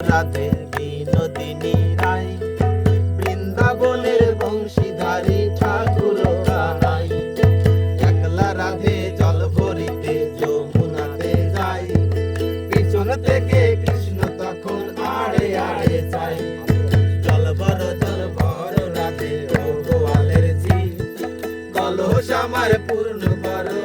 রাধে বিনোদিনী রায়, বৃন্দাবনের বংশীধারী ঠাকুর কানাই একলা রাধে জল ভরিতে যমুনাতে যাই। পিছন থেকে কৃষ্ণ তখন আড়ে আড়ে চাই। জল বড় জল বড় রাধে ও গোয়ালের জি কলস আমার পূর্ণ করো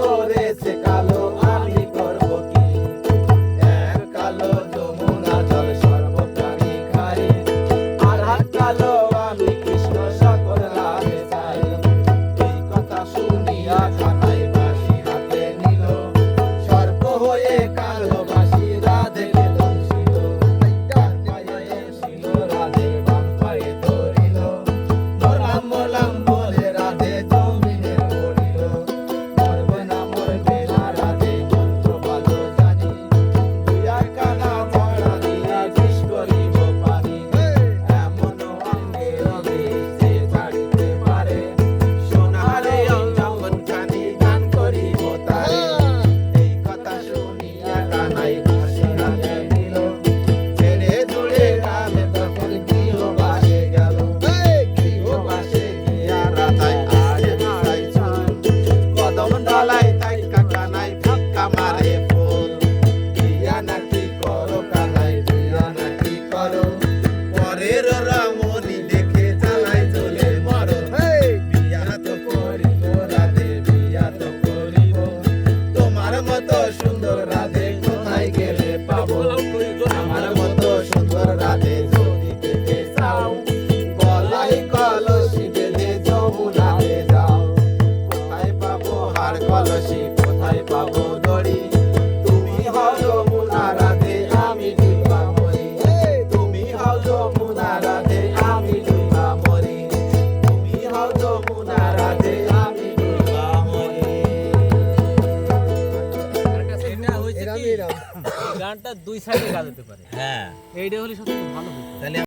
করেছে কালো, আমি করব কি? এক কালো যমুনা জল সর্বপ্রাণী খাই। আর এক কালো, আমি কৃষ্ণ সকল রাধে চাই। এই কথা শুনিয়া কানাই বাসি হাতে নিল। সর্প হয়ে মতো সুন্দর রাধে কোথায় গেলে পাবো? আমার মতো সুন্দর রাধে যদি পেতে চাও গলায় কলসি বেঁধে যমুনাতে যাও। কোথায় পাবো হার কলসি, কোথায় পাবো গানটা দুই সাইডে গাজাতে পারে। হ্যাঁ। এইটা হলে সবচেয়ে ভালো হতো তাহলে